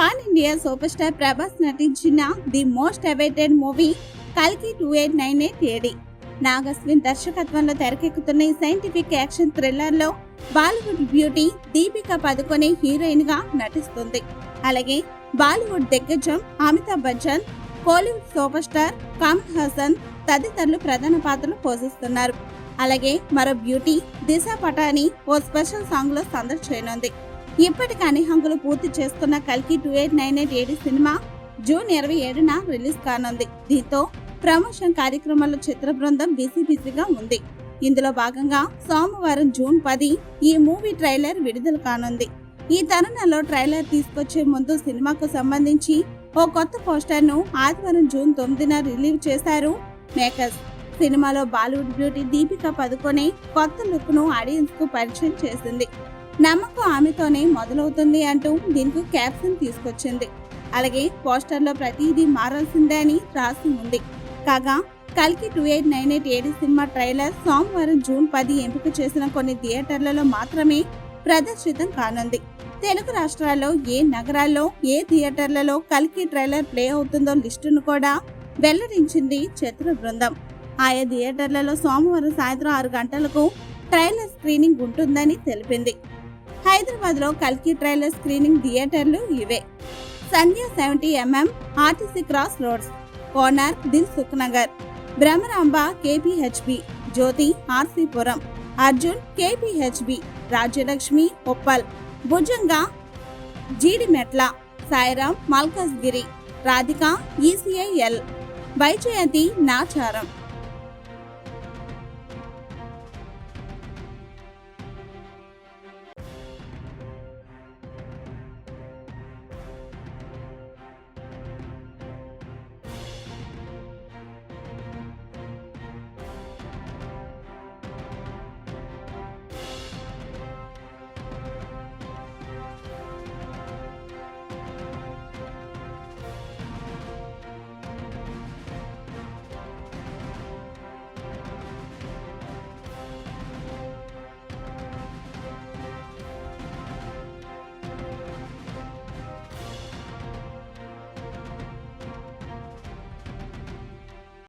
Pan India super star Prabhas నటించిన the most awaited movie కల్కి two eight nine eight AD. Nagashwin దర్శకత్వంలో తెరకెక్కుతున్న ఈ సైంటిఫిక్ యాక్షన్ థ్రిల్లర్లో బాలీవుడ్ బ్యూటీ దీపికా పదుకొనే హీరోయిన్గా నటిస్తుంది. అలాగే బాలీవుడ్ దిగ్గజం Amitabh Bachchan Kollywood super star Kamal Haasan తదితరులు ప్రధాన పాత్రలు పోషిస్తున్నారు. అలాగే మరో బ్యూటీ దిశా పటాని ఓ స్పెషల్ సాంగ్లో సందడి చేయనుంది. ఇప్పటికి అన్ని హంగులు పూర్తి చేసుకున్న కల్కి two eight nine eight AD cinema June ఇరవై ఏడున రిలీజ్ కానుంది. దీంతో ప్రమోషన్ కార్యక్రమాల్లో చిత్ర బృందం బిజీ బిజీగా ఉంది. ఇందులో భాగంగా సోమవారం జూన్ పది ఈ మూవీ ట్రైలర్ విడుదల కానుంది. ఈ తరుణంలో ట్రైలర్ తీసుకొచ్చే ముందు సినిమాకు సంబంధించి ఓ కొత్త పోస్టర్ను ఆదివారం జూన్ తొమ్మిదిన రిలీవ్ చేశారు మేకర్స్. సినిమాలో బాలీవుడ్ బ్యూటీ దీపిక పదుకొనే కొత్త లుక్ను ఆడియన్స్కు పరిచయం చేసింది. నమ్మకం ఆమెతోనే మొదలవుతుంది అంటూ దీనికి క్యాప్షన్ తీసుకొచ్చింది. అలాగే పోస్టర్లో ప్రతిదీ మారాల్సిందే అని రాసి ఉంది. కాగా కల్కి టూ ఎయిట్ నైన్ ఎయిట్ ఏడు సినిమా ట్రైలర్ సోమవారం జూన్ పది ఎంపిక చేసిన కొన్ని థియేటర్లలో మాత్రమే ప్రదర్శితం కానుంది. తెలుగు రాష్ట్రాల్లో ఏ నగరాల్లో ఏ థియేటర్లలో కల్కి ట్రైలర్ ప్లే అవుతుందో లిస్టును కూడా వెల్లడించింది చిత్ర బృందం ఆయా థియేటర్లలో సోమవారం సాయంత్రం ఆరు గంటలకు ట్రైలర్ స్క్రీనింగ్ ఉంటుందని తెలిపింది. హైదరాబాద్లో కల్కి ట్రైలర్ స్క్రీనింగ్ థియేటర్లు ఇవే. Sandhya seventy MM RTC crossroads Konark Dilsukhnagar Bhramaramba KPHB Jyothi RC Puram Arjun KPHB Rajyalakshmi Uppal Bhujanga Jeedimetla Sairam Malkajgiri Radhika ECIL Vyjayanthi Nacharam.